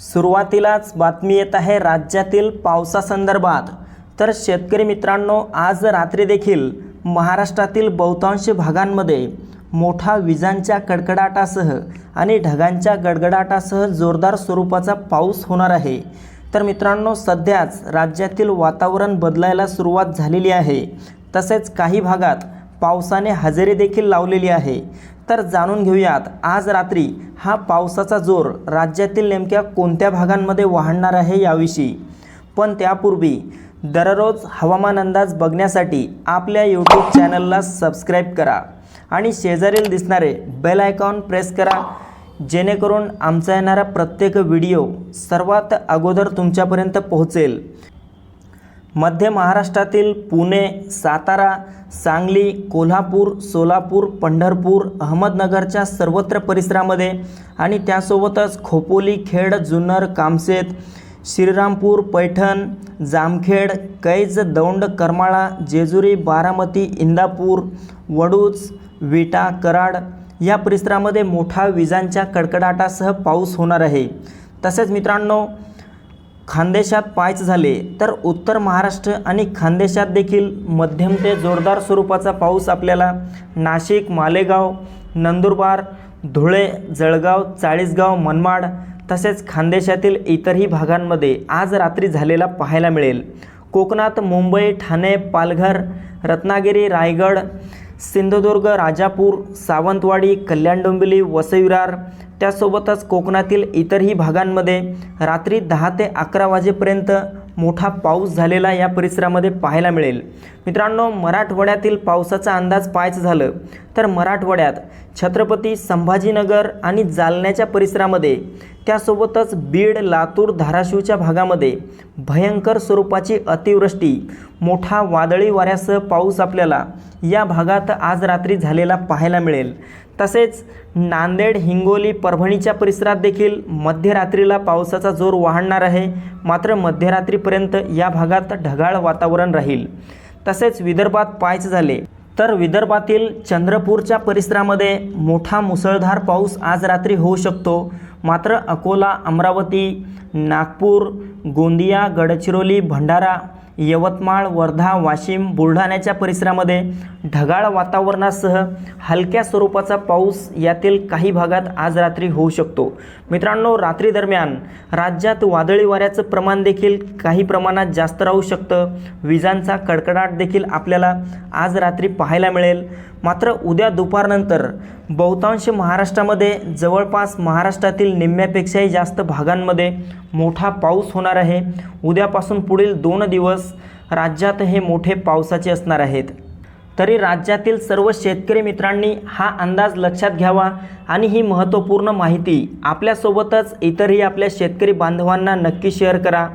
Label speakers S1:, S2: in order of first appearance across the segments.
S1: सुरुवातीलाच बातमी येत आहे राज्यातील पावसासंदर्भात. तर शेतकरी मित्रांनो आज रात्री देखील महाराष्ट्रातील बहुतांश भागांमध्ये मोठा विजांच्या कडकडाटासह आणि ढगांच्या गडगडाटासह जोरदार स्वरूपाचा पाऊस होणार आहे. तर मित्रांनो सध्याच राज्यातील वातावरण बदलायला सुरुवात झालेली आहे. तसेच काही भागात पावसाने हजेरी देखील लावलेली आहे. तर जाणून घेऊयात. आज रात्री हा पावसाचा जोर राज्यातील नेमक्या कोणत्या भागांमध्ये वाढणार आहे याविषयी. पण त्यापूर्वी दररोज हवामान अंदाज बघण्यासाठी आपल्या यूट्यूब चॅनलला सबस्क्राईब करा आणि शेजारील दिसणारे बेल आयकॉन प्रेस करा जेणेकरून आमचा येणारा प्रत्येक व्हिडिओ सर्वात अगोदर तुमच्यापर्यंत पोहोचेल. मध्य महाराष्ट्रातील पुणे सातारा सांगली कोल्हापूर सोलापूर पंढरपूर अहमदनगरच्या सर्वत्र परिसरामध्ये आणि त्यासोबतच खोपोली खेड जुन्नर कामसेत श्रीरामपूर पैठण जामखेड कैज दौंड करमाळा जेजुरी बारामती इंदापूर वडूज विटा कराड या परिसरामध्ये मोठा विजांच्या कडकडाटासह पाऊस होणार आहे. तसेच मित्रांनो खानदेशात पायच झाले तर उत्तर महाराष्ट्र आणि खानदेशात देखील मध्यम ते जोरदार स्वरूपाचा पाऊस आपल्याला नाशिक मालेगाव नंदुरबार धुळे जळगाव चाळीसगाव मनमाड तसेच खानदेशातील इतरही भागांमध्ये आज रात्री झालेला पाहायला मिळेल. कोकणात मुंबई ठाणे पालघर रत्नागिरी रायगड सिंधुदुर्ग राजापूर सावंतवाडी कल्याण डोंबिवली वसईविरार त्यासोबतच कोकणातील इतरही भागांमध्ये रात्री दहा ते अकरा वाजेपर्यंत मोठा पाऊस झालेला या परिसरामध्ये पाहायला मिळेल. मित्रांनो मराठवाड्यातील पावसाचा अंदाज पाहायचं झालं तर मराठवाड्यात छत्रपती संभाजीनगर आणि जालन्याच्या परिसरामध्ये त्यासोबतच बीड लातूर धाराशिवच्या भागामध्ये भयंकर स्वरूपाची अतिवृष्टी मोठा वादळी वाऱ्यासह पाऊस आपल्याला या भागात आज रात्री झालेला पाहायला मिळेल. तसेच नांदेड हिंगोली परभणीच्या परिसरात देखील मध्यरात्रीला पावसाचा जोर वाढणार आहे. मात्र मध्यरात्रीपर्यंत या भागात ढगाळ वातावरण राहील. तसेच विदर्भात पाहायचे झाले. तर विदर्भातील चंद्रपूरच्या परिसरामध्ये मोठा मुसळधार पाऊस आज रात्री होऊ शकतो. मात्र अकोला अमरावती नागपूर गोंदिया गडचिरोली भंडारा यवतमाळ वर्धा वाशिम बुलढाण्याच्या परिसरामध्ये ढगाळ वातावरणासह हलक्या स्वरूपाचा पाऊस यातील काही भागात आज रात्री होऊ शकतो. मित्रांनो रात्री दरम्यान राज्यात वादळी वाऱ्याचं प्रमाण देखील काही प्रमाणात जास्त राहू शकतं. विजांचा कडकडाट देखील आपल्याला आज रात्री पाहायला मिळेल. मात्र उद्या दुपारनंतर बहुतांश महाराष्ट्रामध्ये जवळपास महाराष्ट्रातील निम्म्यापेक्षाही जास्त भागांमध्ये मोठा पाऊस होणार आहे. उद्यापासून पुढील दोन दिवस राज्यात हे मोठे पावसाचे असणार आहेत. तरी राज्यातील सर्व शेतकरी मित्रांनी हा अंदाज लक्षात घ्यावा आणि ही महत्त्वपूर्ण माहिती आपल्यासोबतच इतरही आपल्या शेतकरी बांधवांना नक्की शेअर करा.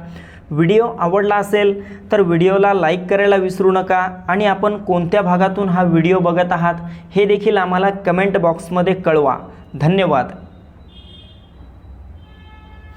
S1: व्हिडिओ आवडला असेल तर व्हिडिओला लाईक करायला विसरू नका आणि आपण कोणत्या भागातून हा व्हिडिओ बघत आहात हे देखील आम्हाला कमेंट बॉक्समध्ये कळवा. धन्यवाद.